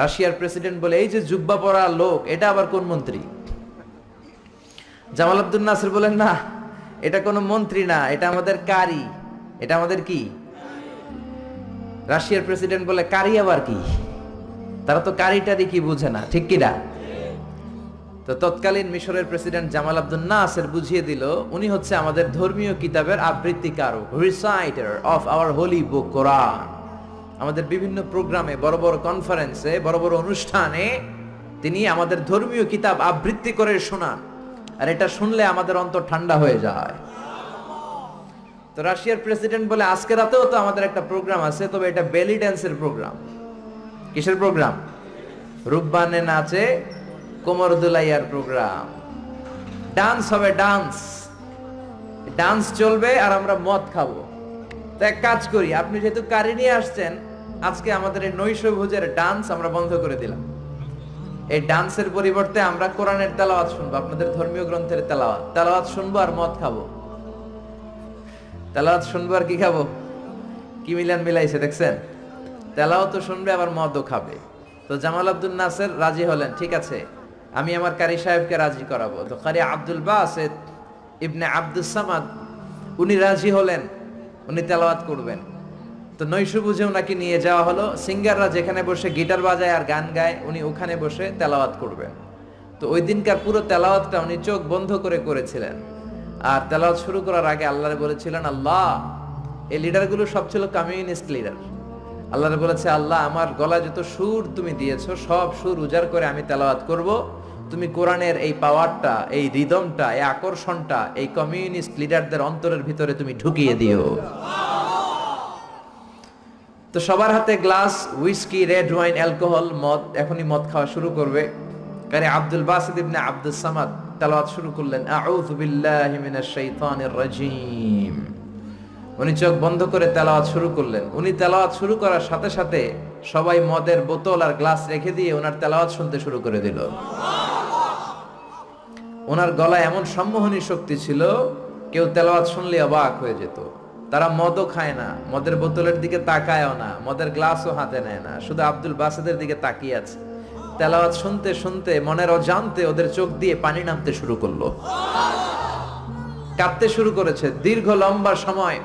রাশিয়ার প্রেসিডেন্ট বলে, এই যে জুব্বা পরা লোক, এটা আবার কোন মন্ত্রী? জামাল আব্দুল নাসির বলেন, না, এটা কোনো মন্ত্রী না, এটা আমাদের কারি। এটা আমাদের কি? রাশিয়ার প্রেসিডেন্ট বলে, কারি আবার কি? তারা তো কারিটারি কি বুঝে না, ঠিক কিনা? তো তৎকালীন মিশরের প্রেসিডেন্ট জামাল আব্দুল নাসের বুঝিয়ে দিল, উনি হচ্ছে আমাদের ধর্মীয় কিতাবের আবৃত্তিকারক reciter of our holy book Quran আমাদের বিভিন্ন প্রোগ্রামে, বড় বড় কনফারেন্সে বড় বড় অনুষ্ঠানে তিনি আমাদের ধর্মীয় কিতাব আবৃত্তি করে শোনান। আর এটা শুনলে আমাদের অন্তর ঠান্ডা হয়ে যায়। তো রাশিয়ার প্রেসিডেন্ট বলে, আজকে রাতেও তো আমাদের একটা প্রোগ্রাম আছে, তবে এটা বেলি ড্যান্সের প্রোগ্রাম কিসের প্রোগ্রাম রূপবানে নাচে কোমর দুলাইয়ার প্রোগ্রাম ডান্স হবে ডান্স ডান্স চলবে আর আমরা মদ খাব। তো এক কাজ করি, আপনি যেহেতু কারি নিয়ে আসছেন, আজকে আমাদের এই নৈশভোজের ডান্স আমরা বন্ধ করে দিলাম। এই ডান্সের পরিবর্তে আমরা কোরআনের তেলাওয়াত শুনব, আপনাদের ধর্মীয় গ্রন্থের তেলাওয়াত। তেলাওয়াত শুনব আর মদ খাব। তেলাওয়াত শুনব আর কি খাব? কি মিলান মিলাইছে, দেখছেন? তেলাও তো শুনবে, আবার মদও খাবে। তো জামাল আব্দুল নাসের রাজি হলেন, ঠিক আছে। আমি আমার কারি সাহেবকে রাজি করাবো। তো কারি আব্দুল বাসেদ ইবনে আব্দুল সামাদ, উনি রাজি হলেন। উনি তেলাওয়াত করবেন। তো নৈশ বুঝে ওনাকে নিয়ে যাওয়া হলো। সিঙ্গাররা যেখানে বসে গিটার বাজায় আর গান গায়, উনি ওখানে বসে তেলাওয়াত করবেন। তো ওই দিনকার পুরো তেলাওয়াতটা উনি চোখ বন্ধ করে করেছিলেন। আর তেলাওয়াত শুরু করার আগে আল্লাহরে বলেছিলেন, আল্লাহ, এই লিডারগুলো সব ছিল কমিউনিস্ট লিডার। আল্লাহরে বলেছে, আল্লাহ, আমার গলায় যত সুর তুমি দিয়েছ, সব সুর উজাড় করে আমি তেলাওয়াত করব। তুমি কোরআনের এই পাওয়ারটা এই রিদমটা এই আকর্ষণটা, এই কমিউনিস্ট লিডারদের অন্তরের ভিতরে তুমি ঢুকিয়ে দিও। তো সবার হাতে glass whisky red wine alcohol মদ, এখনই মদ খাওয়া শুরু করবে। কারে আব্দুল বাসিদ ইবনে আব্দুল সামাদ তেলাওয়াত শুরু করলেন, আউযু বিল্লাহি মিনাশ শাইতানির রাজিম। উনি চোখ বন্ধ করে তেলাওয়াত শুরু করলেন। উনি তেলাওয়াত শুরু করার সাথে সাথে সবাই মদের বোতল আর গ্লাস রেখে দিয়ে ওনার তেলাওয়াত শুনতে শুরু করে দিল। ওনার গলায় এমন সম্মোহনী শক্তি ছিল, কেউ তেলাওয়াত শুনলে অবাক হয়ে যেত। তারা মদও খায় না, মদের বোতলের দিকে তাকায়ও না, মদের গ্লাসও হাতে নেয় না, শুধু আব্দুল বাসেদের দিকে তাকিয়ে আছে। তেলাওয়াত শুনতে শুনতে, মনের অজান্তে ওদের চোখ দিয়ে পানি নামতে শুরু করল। কাঁদতে শুরু করেছে, দীর্ঘ লম্বা সময়।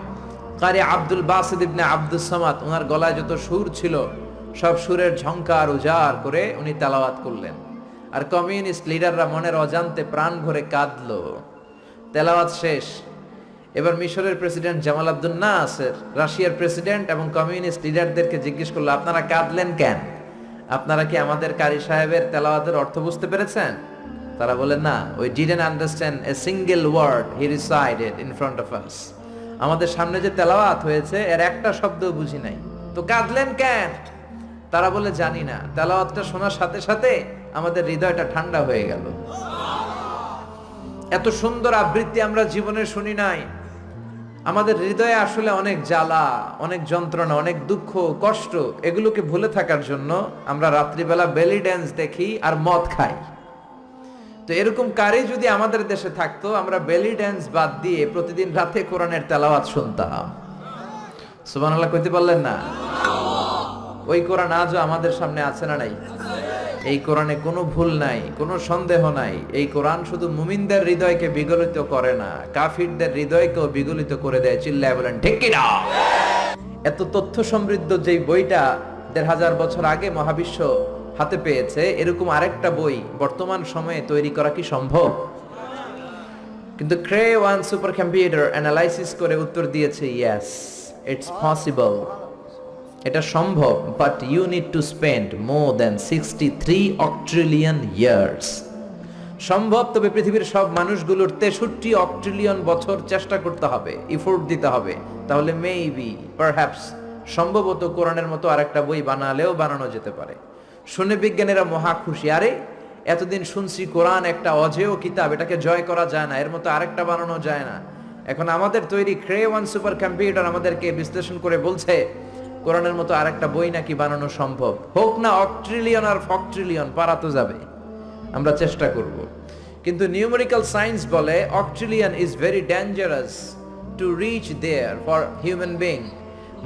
কারি আব্দুল বাসিদ ইবনে আব্দুল সামাদ, ওনার গলায় যত সুর ছিল, সব সুরের ঝংকার উজাড় করে উনি তেলাওয়াত করলেন। আর কমিউনিস্ট লিডাররা মনের অজান্তে প্রাণ ভরে কাঁদল। তেলাওয়াত শেষ। এবার মিশরের প্রেসিডেন্ট জামাল আব্দুল নাসের, রাশিয়ার প্রেসিডেন্ট এবং কমিউনিস্ট লিডারদেরকে জিজ্ঞেস করল, আপনারা কাঁদলেন কেন? আপনারা কি আমাদের কারি সাহেবের তেলাওয়াতের অর্থ বুঝতে পেরেছেন? তারা বলেন না ওই didn't understand a single word he resided in front of us আমাদের সামনে যে তেলাওয়াত হয়েছে, এর একটা শব্দ বুঝি নাই। তো কাঁদলেন কেন? তারা বলে, জানি না। তেলাওয়াতটা শোনার সাথে সাথে আমাদের হৃদয়টা ঠান্ডা হয়ে গেল। এত সুন্দর আবৃত্তি আমরা জীবনে শুনি নাই। আমাদের হৃদয়ে আসলে অনেক জ্বালা, অনেক যন্ত্রণা, অনেক দুঃখ, কষ্ট, এগুলোকে ভুলে থাকার জন্য আমরা রাত্রিবেলা বেলি ড্যান্স দেখি আর মদ খাই। তো এরকম কারি যদি আমাদের দেশে থাকতো, আমরা বেলি ড্যান্স বাদ দিয়ে প্রতিদিন রাতে কোরআনের তেলাওয়াত শুনতাম। সুবহানাল্লাহ কইতে পারলেন না? ওই কোরআন আজও আমাদের সামনে আছে না নাই? এই কোরআনে কোনো ভুল নাই, কোনো সন্দেহ নাই। এই কোরআন শুধু মুমিনদের হৃদয়কে বিগলিত করে না, কাফিরদের হৃদয়কেও বিগলিত করে দেয়, চিল্লায় বলেন, ঠিক কিনা এত তথ্য সমৃদ্ধ যেই বইটা দেড় হাজার বছর আগে মহাবিশ্ব হাতে পেয়েছে, এরকম আরেকটা বই বর্তমান সময়ে তৈরি করা কি সম্ভব? কিন্তু Cray one super computer analysis করে উত্তর দিয়েছে ইয়েস ইটস পসিবল এটা সম্ভব but you need to spend more than sixty three octillion years সম্ভব, তবে পৃথিবীর সব মানুষগুলোর তেষট্টি অক্ট্রিলিয়ন বছর চেষ্টা করতে হবে ইফোর্ট দিতে হবে। তাহলে মেবি পারহ্যাপস সম্ভবত কোরআনের মতো আরেকটা বই বানালেও বানানো যেতে পারে। শুনে বিজ্ঞানীরা মহা খুশি। আরে, এতদিন শুনছি কোরআন একটা অজেয় কিতাব, এটাকে জয় করা যায় না, এর মতো আরেকটা বানানো যায় না। এখন আমাদের তৈরি ক্রে ওয়ান সুপার কম্পিউটার আমাদেরকে বিশ্লেষণ করে বলছে কোরআনের মতো আরেকটা বই নাকি বানানো সম্ভব? হোক না অক্ট্রিলিয়ন আর ফক্ট্রিলিয়ন, পারা তো যাবে। আমরা চেষ্টা করব। কিন্তু নিউমেরিক্যাল সায়েন্স বলে octillion is very dangerous to reach there for human being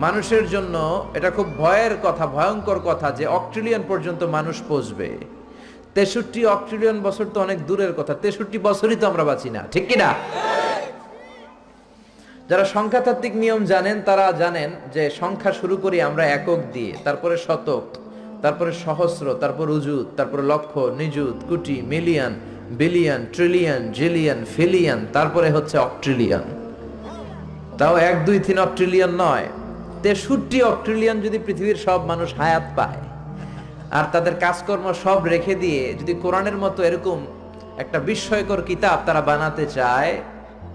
মানুষের জন্য এটা খুব ভয়ের কথা, ভয়ঙ্কর কথা যে অক্ট্রিলিয়ন পর্যন্ত মানুষ পৌঁছবে। তেষট্টি অক্ট্রিলিয়ন বছর তো অনেক দূরের কথা, তেষট্টি বছরই তো আমরা বাঁচি না, ঠিক কিনা যারা সংখ্যাতাত্ত্বিক নিয়ম জানেন, তারা জানেন যে সংখ্যা শুরু করি আমরা একক দিয়ে, তারপরে শতক, তারপরে সহস্র, তারপর উজুত তারপরে লক্ষ, নিযুত, crore, million, billion, trillion, zillion, pillion, তারপরে হচ্ছে অক্ট্রিলিয়ন। তাও এক, দুই, তিন অক্ট্রিলিয়ন নয়। তেষট্টি অক্ট্রিলিয়ন যদি পৃথিবীর সব মানুষ হায়াত পায়, আর তাদের কাজকর্ম সব রেখে দিয়ে যদি কোরআনের মতো এরকম একটা বিস্ময়কর কিতাব তারা বানাতে চায়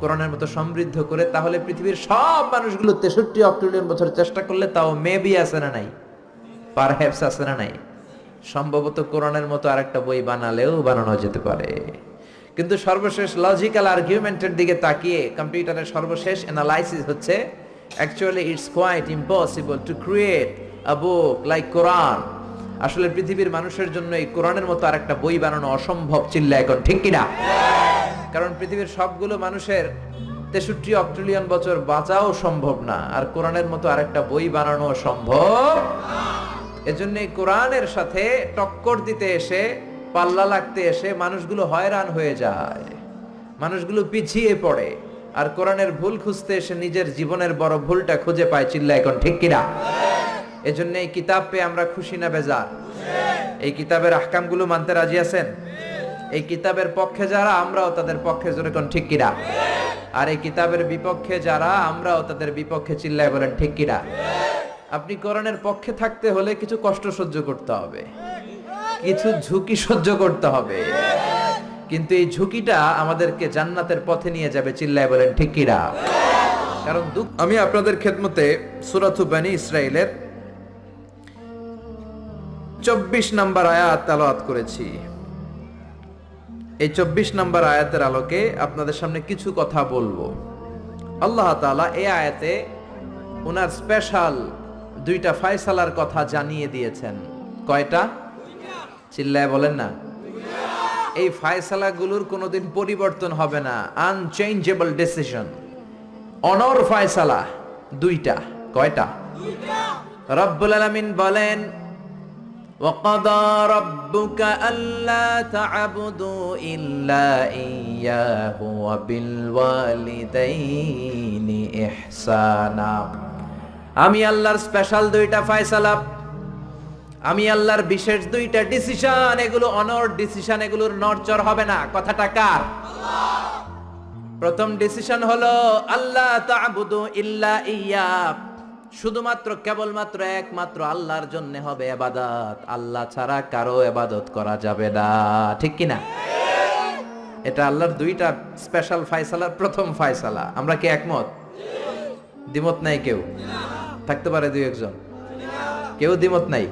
কোরআনের মতো সমৃদ্ধ করে তাহলে পৃথিবীর সব মানুষগুলো তেষট্টি অক্টোলিয়ন বছর চেষ্টা করলে তাও মেবি আছে না নাই? পারহ্যাপস আছে না নাই? সম্ভবত কোরআনের মতো আরেকটা বই বানালেও বানানো যেতে পারে। কিন্তু সর্বশেষ লজিক্যাল আর্গুমেন্টের দিকে তাকিয়ে কম্পিউটারের সর্বশেষ অ্যানালাইসিস হচ্ছে actually it's quite impossible to create a book like Quran আসলে পৃথিবীর মানুষের জন্য এই কোরআনের মতো আরেকটা বই বানানো অসম্ভব চিল্লা এখন, ঠিক কিনা? কারণ পৃথিবীর সবগুলো মানুষের তেষট্টি অক্ট্রিলিয়ন বছর বাঁচাও সম্ভব না, আর কোরআনের মতো আরেকটা বই বানানো সম্ভব এজন্য কোরআনের সাথে টক্কর দিতে এসে, পাল্লা লাগতে এসে মানুষগুলো হয়রান হয়ে যায়, মানুষগুলো পিছিয়ে পড়ে, আর কোরআনের ভুল খুঁজতে এসে নিজের জীবনের বড় ভুলটা খুঁজে পায় চিল্লা এখন, ঠিক কিনা এজন্য এই কিতাব পেয়ে আমরা খুশি না বেজার। এই কিতাবের আহকামগুলো মানতে রাজি আছেন? এই কিতাবের পক্ষে যারা, আমরাও তাদের পক্ষে জোরে কোন ঠিক কিনা? আর এই কিতাবের বিপক্ষে যারা, আমরাও তাদের বিপক্ষে চিল্লায় বলেন, ঠিক কিনা? আপনি কোরআনের পক্ষে থাকতে হলে কিছু কষ্ট সহ্য করতে হবে। কিছু ঝুঁকি সহ্য করতে হবে। কিন্তু এই ঝুঁকিটা আমাদেরকে জান্নাতের পথে নিয়ে যাবে, চিল্লায় বলেন, ঠিক কিনা? কারণ দুঃখ আমি আপনাদের খেদমতে সুরাথু বানি ইসরায়েলের চব্বিশ নাম্বার আয়াত তালাওয়াত করেছি। এই চব্বিশ নম্বর আয়াতের আলোকে আপনাদের সামনে কিছু কথা বলব। আল্লাহ তাআলা এই আয়াতে ওনার স্পেশাল দুইটা ফায়সালার কথা জানিয়ে দিয়েছেন। কয়টা? চিল্লায় বলেন না। এই ফায়সালাগুলোর কোনোদিন পরিবর্তন হবে না। আনচেঞ্জেবল ডিসিশন অনর ফায়সালা দুইটা। কয়টা? রব্বুল আলামিন বলেন وقضى ربك ألا تعبدوا إلا إياه وبالوالدين إحسانا আমি আল্লাহর স্পেশাল দুইটা ফয়সালা আমি আল্লাহর বিশেষ দুইটা ডিসিশন এগুলো অনর ডিসিশন এগুলোর নড়চড় হবে না কথাটা কার প্রথম ডিসিশন হলো আল্লাহ তা'বুদু ইল্লা ইয়া শুধুমাত্র কেবলমাত্র একমাত্র আল্লাহর জন্য হবে এবাদত। আল্লাহ ছাড়া কারও এবাদত করা যাবে না। ঠিক কি না এটা আল্লাহর দুইটা স্পেশাল ফায়সালার প্রথম ফায়সালা। আমরা কি একমত? দ্বিমত নাই কেউ? থাকতে পারে দুই একজন। কেউ দ্বিমত নাই?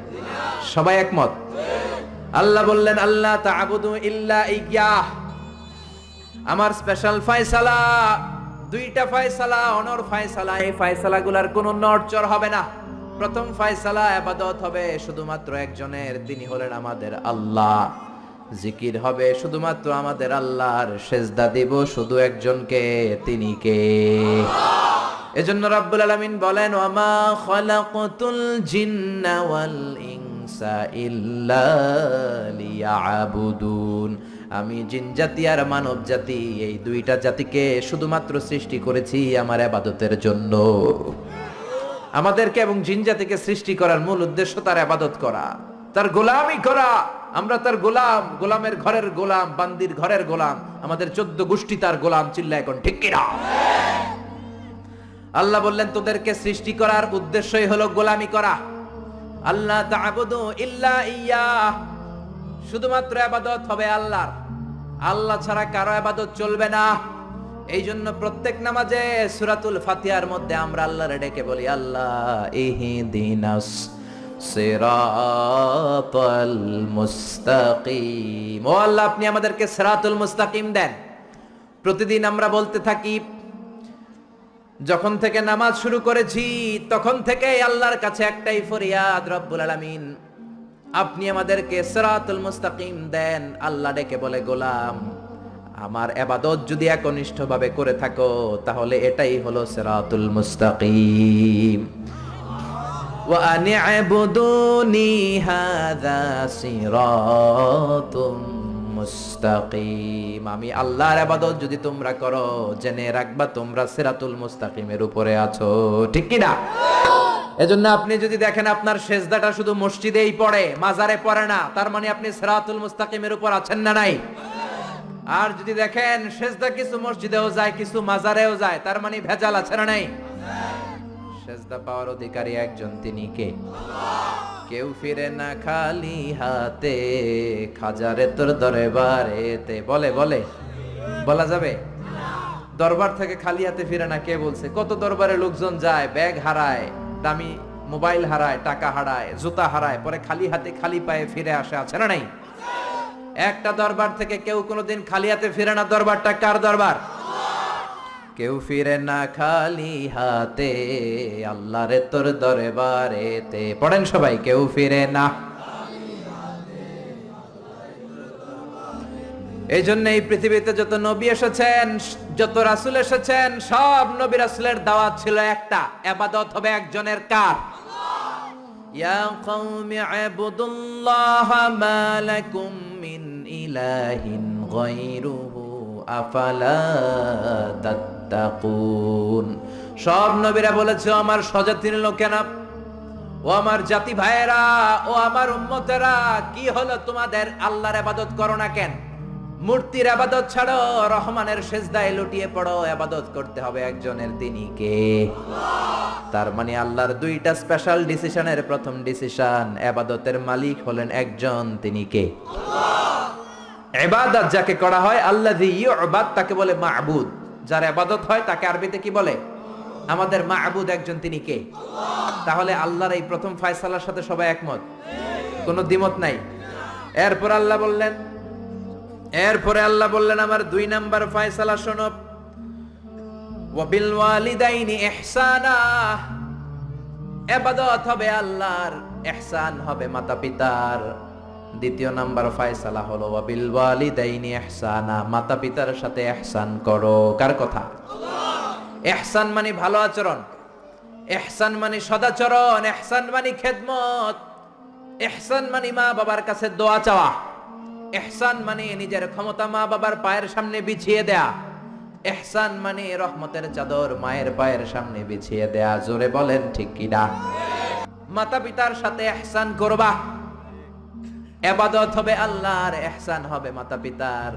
সবাই একমত? আল্লাহ বললেন আল্লাহ তা'বুদু ইল্লা ইয়াহ আমার স্পেশাল ফায়সালা দুইটা ফায়সালা, অনর ফায়সালা, এই ফায়সালা গুলার কোনো নড়চড় হবে না। প্রথম ফায়সালা আবাদত হবে শুধুমাত্র একজনের, তিনি হলেন আমাদের আল্লাহ। জিকির হবে শুধুমাত্র আমাদের আল্লাহর সেজদা দিব শুধু একজনকে, তিনি কে? এজন্য রাব্বুল আলামিন বলেন, ওয়ামা খালাকাতুল জিন্না ওয়াল ইনসা ইল্লা লিয়াবুদুন। আমি জিন জাতি আর মানব জাতি, এই দুইটা জাতিকে শুধুমাত্র সৃষ্টি করেছি আমার আবাদতের জন্য। আমাদেরকে এবং জিন জাতিকে সৃষ্টি করার মূল উদ্দেশ্য তার আবাদত করা। তার গোলামি করা। আমরা তার গোলাম, গোলামের ঘরের গোলাম, বান্দির ঘরের গোলাম, আমাদের চোদ্দ গোষ্ঠী তার গোলাম চিল্লা এখন, ঠিক কিনা? আল্লাহ বললেন, তোদেরকে সৃষ্টি করার উদ্দেশ্যই হলো গোলামি করা। আল্লাহ ইল্লা ইয়া শুধুমাত্র আবাদত হবে আল্লাহর। আল্লাহ ছাড়া কারও আবাদত চলবে না। এই জন্য প্রত্যেক নামাজে সুরাতুল ফাতিহার মধ্যে আমরা আল্লাহর ডেকে বলি, আল্লাহ, ইহদিনাস সিরাতাল মুস্তাকিম। ও আল্লাহ, আপনি আমাদেরকে সিরাতুল মুস্তাকিম দেন। প্রতিদিন আমরা বলতে থাকি, যখন থেকে নামাজ শুরু করেছি, তখন থেকে আল্লাহর কাছে একটাই ফরিয়াদ, রব্বুল আলামিন। আপনি আমাদেরকে সিরাতুল মুস্তাকিম দেন আল্লাহ ডেকে বলে গোলাম আমার এবাদত যদি একনিষ্ঠভাবে করে থাকো তাহলে এটাই হলো সিরাতুল মুস্তাকিম وأن اعبدوني هذا صراط মুস্তাকিম আমি আল্লাহর ইবাদত যদি তোমরা করো জেনে রাখবা তোমরা সিরাতুল মুস্তাকিমের উপরে আছো ঠিক কি না এজন্য আপনি যদি দেখেন আপনার সেজদাটা শুধু মসজিদেই পড়ে, মাজারে পড়ে না, তার মানে আপনি সিরাতুল মুস্তাকিমের উপর আছেন না নাই? আর যদি দেখেন সেজদা কিছু মসজিদেও যায়, কিছু মাজারেও যায়, তার মানে ভেজাল আছে না নাই? সেজদা পাওয়ার অধিকারী একজন, তিনি কে? কেউ ফিরে না খালি হাতে, খাজারে তোর দরবারেতে। বলে বলে, বলা যাবে? দরবার থেকে খালি হাতে ফিরে না, কে বলছে? কত দরবারে লোকজন যায়, ব্যাগ হারায়। দামি মোবাইল হারায়, টাকা হারায়, জুতা হারায়, পরে খালি হাতে খালি পায়ে ফিরে আসে, আছে না নাই? একটা দরবার থেকে কেউ কোনোদিন খালি হাতে ফিরে না, দরবারটা কার দরবার? কেউ ফিরে না খালি হাতে, আল্লাহরে তোর দরবারেতে। পড়েন সবাই, কেউ ফিরে না এই জন্য এই পৃথিবীতে যত নবী এসেছেন, যত রাসুল এসেছেন, সব নবী রাসুলের দাওয়াত ছিল একটা। আবাদত হবে একজনের কার? ইয়া কওমি আবুদুল্লাহ, মা লাকুম মিন ইলাহিন গায়রুহু আফালা তাত্তাকুন? সব নবীরা বলেছে, "ও আমার স্বজাতির লোকেরা ও আমার জাতি ভাইয়েরা, ও আমার উম্মতেরা, কি হলো তোমাদের? আল্লাহর আবাদত করো না কেন? মূর্তির আবাদত ছাড়ো, রহমানের সেজদায় লুটিয়ে পড়ো, আবাদত করতে হবে একজনের তিনি কে? তার মানে আল্লাহর দুইটা স্পেশাল ডিসিশনের প্রথম ডিসিশন আবাদতের মালিক হলেন একজন তিনি কে? এবাদত যাকে করা হয়, আল্লাযী ইউবাদ তাকে বলে মা'বুদ। যার ইবাদত হয়, তাকে আরবিতে কি বলে? আমাদের মা'বুদ একজন তিনি কে? তাহলে আল্লাহর এই প্রথম ফয়সালার সাথে সবাই একমত? কোনো দ্বিমত নাই? এরপর আল্লাহ বললেন এরপরে আল্লাহ বললেন আমার দুই নাম্বার ফয়সালা শোনো। ওয়াবিল ওয়ালিদাইনি ইহসানা। এবাদত হবে আল্লাহর ইহসান হবে মাতা পিতার দ্বিতীয় নাম্বার ফয়সালা হলো ওয়াবিল ওয়ালিদাইনি ইহসানা। মাতা পিতার সাথে ইহসান করো। কার কথা? ইহসান মানে ভালো আচরণ। ইহসান মানে সদাচরণ। ইহসান মানে খেদমত। ইহসান মানে মা বাবার কাছে দোয়া চাওয়া। ইহসান মানে নিজের ক্ষমতা মা বাবার পায়ের সামনে বিছিয়ে দেয়া। এহসান মানে রহমতের চাদর মায়ের পায়ের সামনে বিছিয়ে দেয়া। জোরে বলেন, ঠিক কিনা মাতা পিতার সাথে এহসান করবা। এবাদত হবে আল্লাহর, এহসান হবে মাতা পিতার।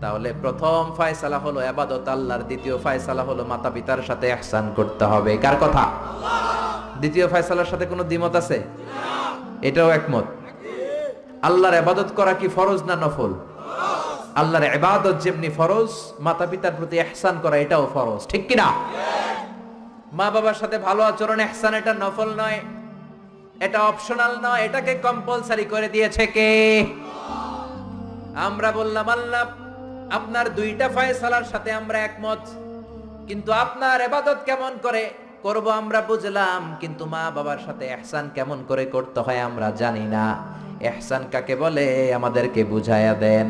তাহলে প্রথম ফয়সালা হলো এবাদত, আল্লাহর। দ্বিতীয় ফয়সালা হলো মাতা পিতার সাথে এহসান করতে হবে। কার কথা? দ্বিতীয় ফয়সালার সাথে কোনো দ্বিমত আছে? এটাও একমত। আল্লাহর এবাদত করা কি ফরজ না নফল? আল্লাহর এবাদত যেমনি ফরজ মাতা পিতার প্রতি এহসান করা এটাও ফরজ। ঠিক কিনা? মা বাবার সাথে ভালো আচরণ এহসান এটা নফল নয়, এটা অপশনাল নয়, এটাকে কম্পালসারি করে দিয়েছে কে? আমরা বললাম, আল্লাহ, আপনার দুইটা ফয়সালার সাথে আমরা একমত, কিন্তু আপনার এবাদত কেমন করে করব আমরা বুঝলাম, কিন্তু মা বাবার সাথে এহসান কেমন করে করতে হয় আমরা জানি না। এহসান কাকে বলে আমাদেরকে বুঝায়া দেন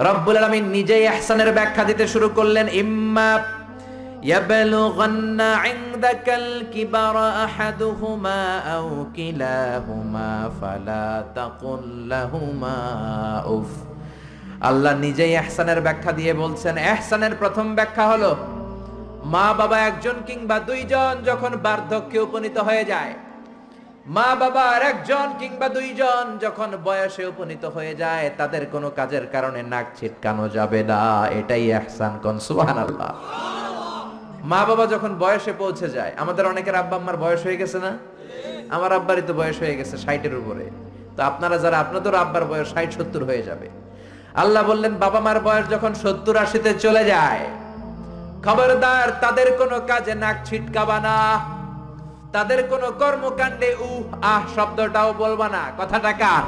রব্বুল আলামিন নিজেই এহসানের ব্যাখ্যা দিতে শুরু করলেন ইম্মা يبلغن عندك الكبر أحدهما أو كلاهما فلا تقل لهما أف আল্লাহ নিজেই এহসানের ব্যাখ্যা দিয়ে বলছেন এহসানের প্রথম ব্যাখ্যা হলো মা বাবা একজন কিংবা দুইজন যখন বার্ধক্যে উপনীত হয়ে যায় মা বাবা আর একজন কিংবা দুইজন যখন বয়সে উপনীত হয়ে যায়, তাদের কোনো কাজের কারণে নাক ছিটকানো যাবে না। এটাই কন, সুবহানাল্লাহ। মা বাবা যখন বয়সে পৌঁছে যায়, আমাদের অনেকের আব্বা আম্মার বয়স হয়ে গেছে না? আমার আব্বারই তো বয়স হয়ে গেছে ষাটের উপরে। তো আপনারা যারা আপনাদের আব্বার বয়স ষাট, সত্তর হয়ে যাবে। আল্লাহ বললেন, বাবা মার বয়স যখন সত্তর আশিতে চলে যায়, খবরদার তাদের কোনো কাজে নাক ছিটকাবা না। তাদের কোনো কর্মকাণ্ডে উহ, আহ শব্দটাও বলবা না। কথাটা কার?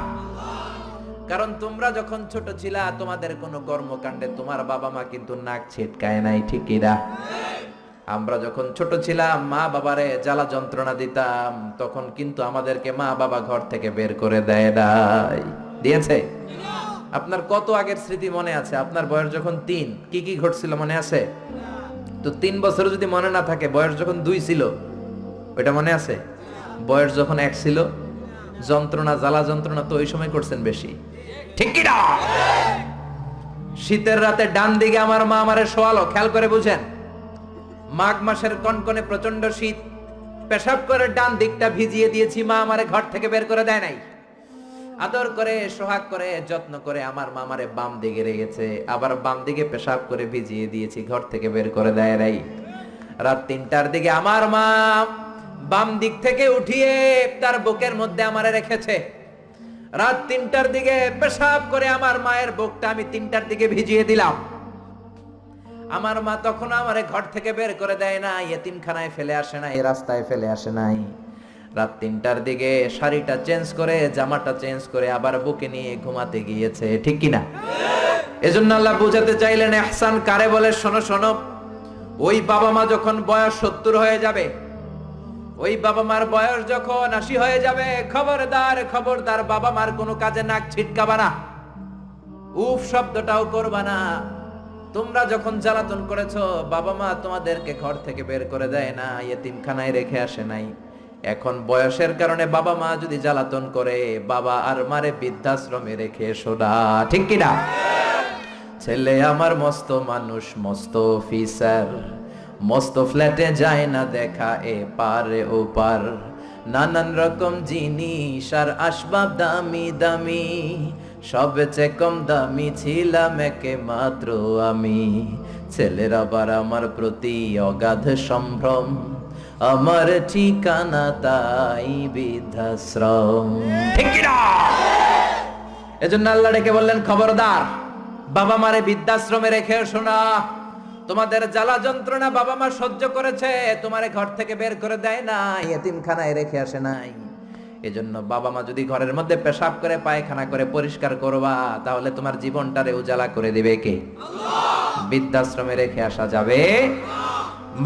কারণ তোমরা যখন ছোট ছিলা, তোমাদের কোনো কর্মকাণ্ডে তোমার বাবা মা কিন্তু নাক ছিটকায় নাই ঠিকই না? আমরা যখন ছোট ছিলাম, মা বাবারে জ্বালা যন্ত্রণা দিতাম, তখন কিন্তু আমাদেরকে মা বাবা ঘর থেকে বের করে দেয় নাই। দিয়েছে? আপনার কত আগের স্মৃতি মনে আছে? আপনার বয়স যখন তিন, কি কি ঘটছিল মনে আছে? তো তিন বছর যদি মনে না থাকে, বয়স যখন দুই ছিল ওইটা মনে আছে? বয়স যখন এক ছিল, যন্ত্রণা, জ্বালা যন্ত্রণা তো ওই সময় করছেন বেশি। ঠিক কি না শীতের রাতে ডান দিকে আমার মা আমারে শোয়ালো, খেয়াল করে বুঝেন। মাঘ মাসের কনকনে প্রচণ্ড শীত, পেশাব করে ডান দিকটা ভিজিয়ে দিয়েছি, মা আমারে ঘর থেকে বের করে দেয় নাই। আদর করে, সোহাগ করে, যত্ন করে আমার মা আমারে বাম দিকে রেখেছে, আবার বাম দিকে পেশাব করে ভিজিয়ে দিয়েছি, ঘর থেকে বের করে দেয় নাই। রাত তিনটার দিকে আমার মা বাম দিক থেকে উঠিয়ে তার বুকের মধ্যে আমারে রেখেছে। রাত তিনটার দিকে পেশাব করে আমার মায়ের বুকটা আমি তিনটার দিকে ভিজিয়ে দিলাম। আমার মা তখন আমারে ঘর থেকে বের করে দেয় না ইয়েতিমখানায় ফেলে আসে না এই রাস্তায় ফেলে আসে নাই। রাত তিনটার দিকে শাড়িটা চেঞ্জ করে, জামাটা চেঞ্জ করে আবার বুকে নিয়ে ঘুমাতে গিয়েছে, ঠিক কিনা? এজন্য আল্লাহ বুঝাতে চাইলেন, এহসান কারে বলে? শোনো শোনো, ওই বাবা মা যখন বয়স সত্তর হয়ে যাবে ওই বাবা মার বয়স যখন আশি হয়ে যাবে, খবরদার খবরদার, বাবা মার কোনো কাজে নাক ছিটকাবা না। উফ, শব্দটাও করবা না। তোমরা যখন জ্বালাতন করেছ, বাবা মা তোমাদেরকে ঘর থেকে বের করে দেয় না ইয়েতিমখানায় রেখে আসে নাই। এখন বয়সের কারণে বাবা মা যদি জ্বালাতন করে, বাবা আর মারে বৃদ্ধাশ্রমে রেখে সোডা ঠিক কিনা? ছেলে আমার মস্ত মানুষ, মস্ত অফিসার। মস্ত ফ্ল্যাটে যায় না দেখা এ পারে ও পার। নানান রকম জিনিস আর আসবাব দামি দামি, সবচেয়ে কম দামি ছিলাম একে মাত্র আমি। ছেলের আবার আমার প্রতি অগাধ সম্ভ্রম, আমার ঠিকানা তাই বৃদ্ধাশ্রম। এজন্য আল্লাহ ডেকে বললেন, খবরদার, বাবা মারে বৃদ্ধাশ্রমে রেখে শোনা। তোমাদের জ্বালা যন্ত্রণা বাবা মা সহ্য করেছে তোমারে ঘর থেকে বের করে দেয় না এতিমখানায় রেখে আসে নাই। এজন্য বাবা মা যদি ঘরের মধ্যে পেশাব করে পায়খানা করে পরিষ্কার করবা তাহলে তোমার জীবনটারে উজালা করে দিবে কে? বৃদ্ধাশ্রমে রেখে আসা যাবে।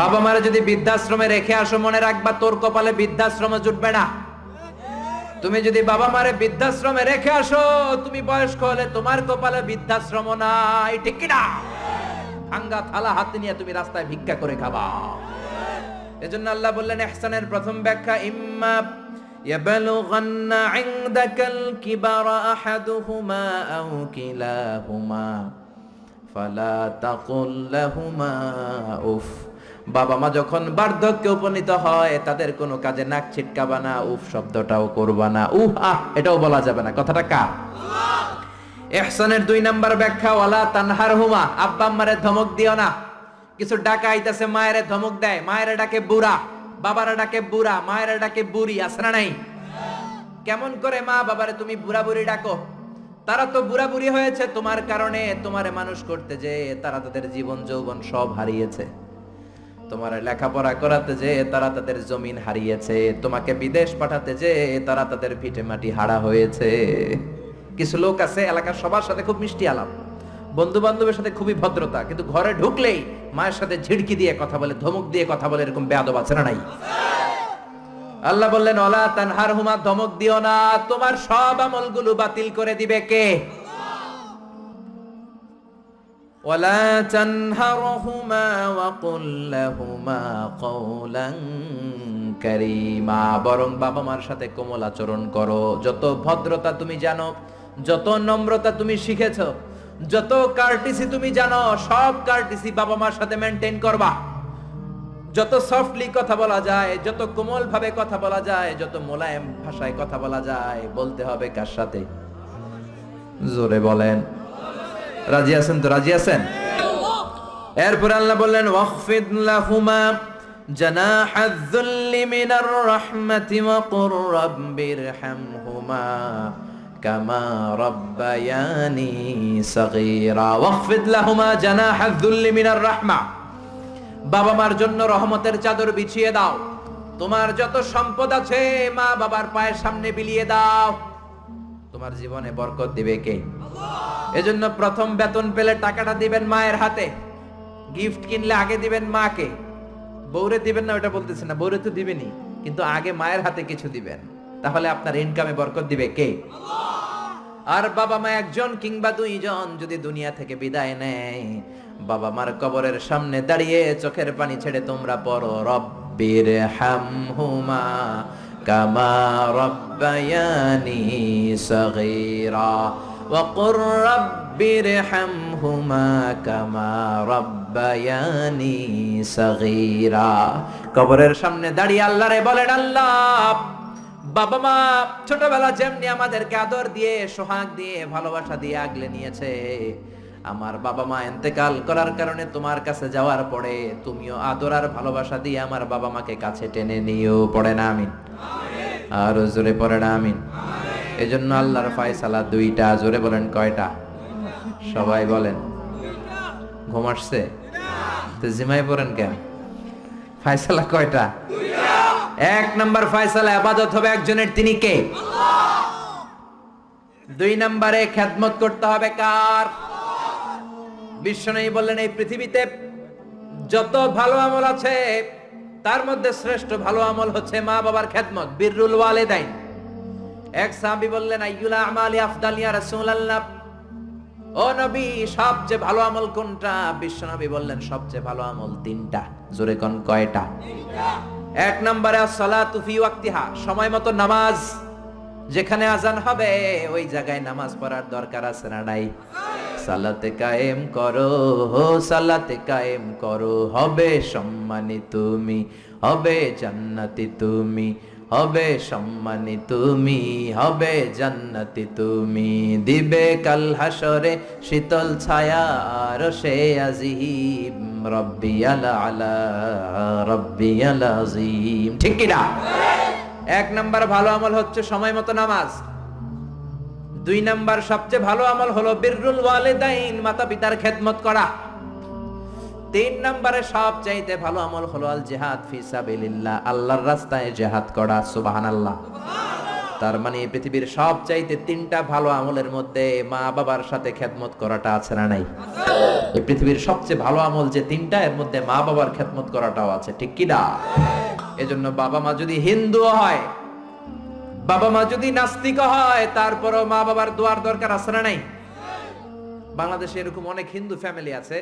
বাবা মারে যদি বৃদ্ধাশ্রমে রেখে আসো মনে রাখবা তোর কপালে বৃদ্ধাশ্রমে জুটবে না। তুমি যদি বাবা মারে বৃদ্ধাশ্রমে রেখে আসো তুমি বয়স্ক হলে তোমার কপালে বৃদ্ধাশ্রম নাই ঠিক না ভাঙ্গা থালা হাতে নিয়ে তুমি রাস্তায় ভিক্ষা করে খাবা এজন্য আল্লাহ বললেন ইহসানের প্রথম ব্যাখ্যা ইম্মা يبلغن عندك الكبر أحدهما أو كلاهما فلا تقل لهما উফ বাবা মা যখন বার্ধক্যে উপনীত হয় তাদের কোনো কাজে নাক ছিটকাবা না উফ শব্দটাও করবা না উহ আহ এটাও বলা যাবে না কথাটা কার এহসানের দুই নাম্বার ব্যাখ্যা, ওয়ালা তানহার হুমা আব্বা আম্মারে ধমক দিও না। কিছু ডাকা আইতাছে, মায়েরে ধমক দেয়। মায়েরা ডাকে বুড়া। বাবারা ডাকে বুড়া। মায়েরা ডাকে বুড়ি। না নাই? কেমন করে মা বাবারে তুমি বুড়া বুড়ি ডাকো? তারা তো বুড়া বুড়ি হয়েছে, তোমার কারণে তোমারে মানুষ করতে যে তারা তাদের জীবন যৌবন সব হারিয়েছে। তোমার লেখাপড়া করাতে যে তারা তাদের জমিন হারিয়েছে। তোমাকে বিদেশ পাঠাতে যে তারা তাদের ভিটে মাটি হারা হয়েছে। কিছু লোক আছে এলাকার সবার সাথে খুব মিষ্টি আলাপ বন্ধু বান্ধবের সাথে খুবই ভদ্রতা কিন্তু ঘরে ঢুকলেই মায়ের সাথে ঝিড়কি দিয়ে কথা বলে ধমক দিয়ে কথা বলে এরকম বেয়াদব আছে না নাই আল্লাহ বললেন ওলা তানহার হুমা ধমক দিও না তোমার সব আমলগুলো বাতিল করে দিবে কে ولا تنهرهما وقل لهما قولا كريما বরং বাবা মার সাথে কোমল আচরণ করো যত ভদ্রতা তুমি জানো যত নম্রতা তুমি শিখেছো যত কার্টিসি তুমি জানো সব কার্টিসি বাবা মার সাথে মেনটেন করবা যত সফটলি কথা বলা যায় যত কোমল ভাবে কথা বলা যায় যত মোলায়েম ভাষায় কথা বলা যায় বলতে হবে কার সাথে জোরে বলেন রাজি আছেন তো রাজি আছেন এরপর আল্লাহ বললেন ওয়াখফিদ লাহুমা جناح الذل من الرحمة وقل رب ارحمهما কামা রব্বায়ানি সগীরা ওয়াখফিদ লাহুমা জানাহা যুল্লি মিনার রাহমা। বাবা মার জন্য রহমতের চাদর বিছিয়ে দাও। তোমার যত সম্পদ আছে মা বাবার পায়ের সামনে বিলিয়ে দাও। তোমার জীবনে বরকত দিবে কে? এজন্য প্রথম বেতন পেলে টাকাটা দিবেন মায়ের হাতে। গিফট কিনলে আগে দিবেন মাকে। বৌরে দিবেন না ওটা বলতেছে না। বৌরে তো দিবেনি কিন্তু আগে মায়ের হাতে কিছু দিবেন। তাহলে আপনার ইনকামে বরকত দিবে কে? আল্লাহ! আর বাবা মা একজন কিংবা দুইজন যদি দুনিয়া থেকে বিদায় নেয় বাবা মার কবরের সামনে দাঁড়িয়ে চোখের পানি ছেড়ে তোমরা পড়ো রব্বির হামহুমা كما ربياني صغيرا وقل رب ارحمهما كما ربياني صغيرا কবরের সামনে দাঁড়িয়ে আল্লাহরে বলেন আল্লাহ বাবা মা ছোটবেলা যেমনি আমাদেরকে আদর দিয়ে, সোহাগ দিয়ে, ভালোবাসা দিয়ে আগলে নিয়েছে, আমার বাবা মা এন্তেকাল করার কারণে তোমার কাছে যাওয়ার পরে তুমিও আদর আর ভালোবাসা দিয়ে আমার বাবা মাকে কাছে টেনে নিও পড়ে না, আমিন। আর জোরে পড়ে না, আমিন। এজন্য আল্লাহর ফায়সালা দুইটা, জোরে বলেন কয়টা? সবাই বলেন। ঘুম আসছে? তো জিমাই পড়েন কেন? ফায়সালা কয়টা? এক নম্বর ফয়সালা আবাদত হবে একজনের তিনি কে? দুই নম্বরে খেদমত করতে হবে কার? বিশ্বনয়ী বললেন এই পৃথিবীতে যত ভালো আমল আছে তার মধ্যে শ্রেষ্ঠ ভালো আমল হচ্ছে মা বাবার খেদমত বিররুল ওয়ালিদাইন। এক সাহাবী বললেন আইয়ুল আমালি আফদাল ইয়া রাসূলুল্লাহ। ও নবী সবচেয়ে ভালো আমল কোনটা? বিশ্বনবী বললেন সবচেয়ে ভালো আমল তিনটা। জোরে কোন কয়টা? এক নম্বরে সালাতু তুফি ওয়াক্তিহা, সময় মতো নামাজ। যেখানে আজান হবে, ওই জায়গায় নামাজ পড়ার দরকার আছে না নাই? সালাতে কায়েম করো হো সালাতে কায়েম করো, হবে সম্মানী তুমি, হবে জান্নাতি তুমি। হবে সম্মানি তুমি, হবে জান্নাতি তুমি। দিবে কাল হাসরে শীতল ছায়া, আর সে আজিম, রব্বি আলা রব্বি আজিম। ঠিক কি না? এক নাম্বার ভালো আমল হচ্ছে সময় মতো নামাজ। দুই নাম্বার সবচেয়ে ভালো আমল হলো বিররুল ওয়ালিদাইন মাতা পিতার খেদমত করা। তিন নম্বরে সব চাইতে ভালো আমল হলো আল জেহাদ ফি সাবিলিল্লাহ। আল্লাহর রাস্তায় জেহাদ করা সুবাহান আল্লাহ তার মানে পৃথিবীর সব চাইতে তিনটা ভালো আমলের মধ্যে মা বাবার সাথে খেদমত করাটা আছে না নাই? এই পৃথিবীর সবচেয়ে ভালো আমল যে তিনটা, এর মধ্যে মা বাবার খেদমত করাটাও আছে, ঠিক কি না? এজন্য বাবা মা যদি হিন্দু হয়, বাবা মা যদি নাস্তিক হয়, তারপরও মা বাবার দোয়ার দরকার আছে না নাই? বাংলাদেশে এরকম অনেক হিন্দু ফ্যামিলি আছে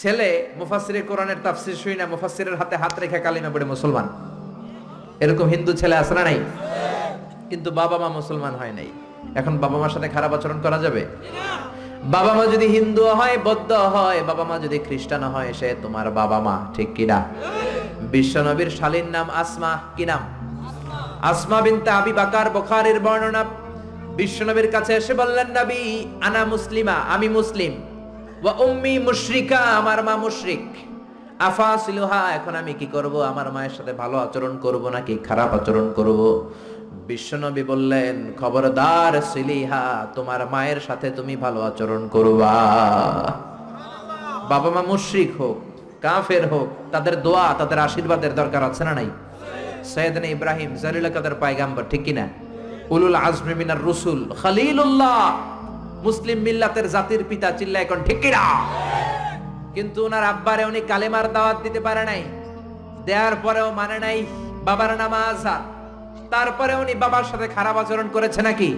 ছেলে মুফাসিরে কোরআনের তাফসির শুই না মুফাসিরের হাতে হাত রেখে কালিমা পড়ে মুসলমান। এরকম হিন্দু ছেলে আছে না নাই? কিন্তু বাবা মা মুসলমান হয় নাই। এখন বাবা মার সাথে খারাপ আচরণ করা যাবে? বাবা মা যদি হিন্দু হয়, বৌদ্ধ হয়, বাবা মা যদি খ্রিস্টান হয়, সে তোমার বাবা মা, ঠিক কিনা? বিশ্বনবীর শালীর নাম আসমা, কি নাম? আসমা বিনতে আবি বাকার, বুখারীর বর্ণনা। বিশ্বনবীর কাছে এসে বললেন, নবী, আনা মুসলিমা, আমি মুসলিম। মুশরিকা, আমার মা মুশরিক। আফাসিলুহা, এখন আমি কি করব? আমার মায়ের সাথে ভালো আচরণ করব নাকি খারাপ আচরণ করব? বিশ্বনবী বললেন, খবরদার সিলিহা, তোমার মায়ের সাথে তুমি ভালো আচরণ করবা। বাবা মা মুশরিক হোক, কাফের হোক, তাদের দোয়া, তাদের আশীর্বাদের দরকার আছে না নাই? সৈয়দনা ইব্রাহিম জালিলা কাদের পায়গাম্বর, ঠিক কিনা? উলুল আজমি মিনার রসুল, খালিলুল্লাহ। মুসলিম মিল্লাতের জাতির পিতা চিল্লা এখন ঠিক কিন্তু ওনার আব্বারে উনি কালেমার দাওয়াত দিতে পারে নাই। দেওয়ার পরেও মানে নাই বাবার নাম আজহার তারপরে উনি বাবার সাথে খারাপ আচরণ করেছে নাকি?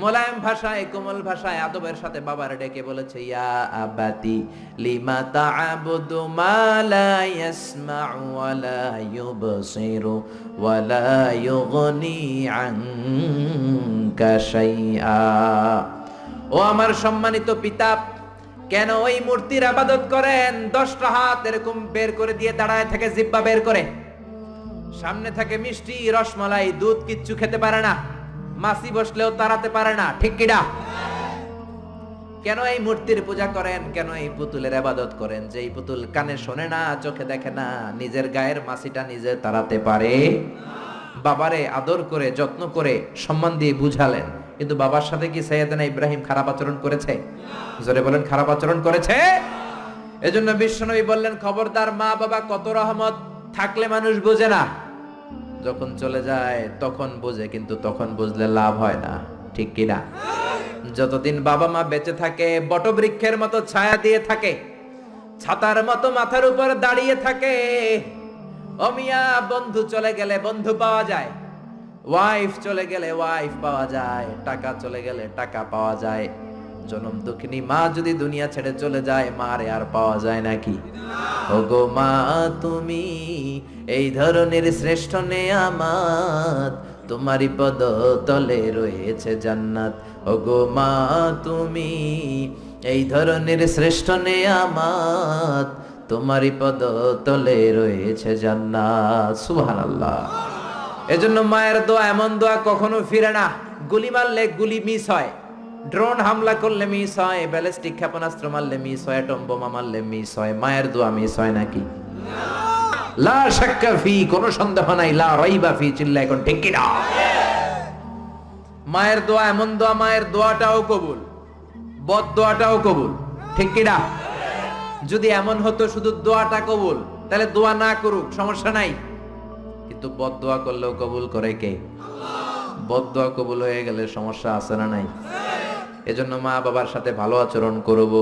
মোলায়েম ভাষায়, কোমল ভাষায়, আদবের সাথে বাবার ডেকে বলেছে, ইয়া আবাতি লিমা তা'বুদু মা লা ইয়াসমা'ু ওয়া লা ওয়া লা আনকা শাইআ। ও আমার সম্মানিত পিতা, কেন ওই মূর্তির আবাদত করেন? দশটা হাত এরকম বের করে দিয়ে দাঁড়ায় থাকে, জিব্বা বের করে। সামনে থাকে মিষ্টি, রসমালাই, দুধ কিচ্ছু খেতে পারে না। মাসি বসলেও তাড়াতে পারে না, ঠিক কিনা কেন এই মূর্তির পূজা করেন? কেন এই পুতুলের আবাদত করেন? যে এই পুতুল কানে শোনে না, চোখে দেখে না, নিজের গায়ের মাসিটা নিজে তাড়াতে পারে? বাবারে আদর করে, যত্ন করে সম্মান দিয়ে বুঝালেন। কিন্তু বাবার সাথে কি সৈয়দনা ইব্রাহিম খারাপ আচরণ করেছে? জোরে বলেন, খারাপ আচরণ করেছে? এজন্য বিশ্বনবী বললেন, খবরদার মা বাবা কত রহমত, থাকলে মানুষ বোঝে না। যখন চলে যায়, তখন বোঝে, কিন্তু তখন বুঝলে লাভ হয় না। ঠিক কিনা যতদিন বাবা মা বেঁচে থাকে, বটবৃক্ষের মতো ছায়া দিয়ে থাকে, ছাতার মতো মাথার উপর দাঁড়িয়ে থাকে, অমিয়া বন্ধু চলে গেলে বন্ধু পাওয়া যায়। ওয়াইফ চলে গেলে ওয়াইফ পাওয়া যায়, টাকা চলে গেলে টাকা পাওয়া যায়। জনম দুঃখিনী মা যদি দুনিয়া ছেড়ে চলে যায়, মারে আর পাওয়া যায় নাকি ওগো মা, তুমি এই ধরনের শ্রেষ্ঠ নেয়ামাত তোমারই পদ তলে রয়েছে জান্নাত। ওগো মা, তুমি এই ধরনের শ্রেষ্ঠ নেয়ামাত তোমারই পদ তলে রয়েছে জান্নাত। সুবহানাল্লাহ। এজন্য মায়ের দোয়া, এমন দোয়া কখনো ফিরে না। গুলি মারলে গুলি মিস হয়। ড্রোন হামলা করলে মিস হয় ব্যালিস্টিক ক্ষেপণাস্ত্র মারলে মিস হয় অ্যাটম বোমা মারলে মিস হয়। মায়ের দোয়া মিস হয় নাকি? লা শাক্কা ফি, কোনো সন্দেহ নাই, লা রাইবা ফি চিল্লা, এখন ঠিক কি না মায়ের দোয়া এমন দোয়া, মায়ের দোয়াটাও কবুল। বদ দোয়াটাও কবুল। ঠিক কি না যদি এমন হতো, শুধু দোয়াটা কবুল, তাহলে দোয়া না করুক, সমস্যা নাই। কিন্তু বদোয়া দোয়া করলেও কবুল করে কে? বদোয়া কবুল হয়ে গেলে সমস্যা আছে না নাই? এজন্য মা বাবার সাথে ভালো আচরণ করব।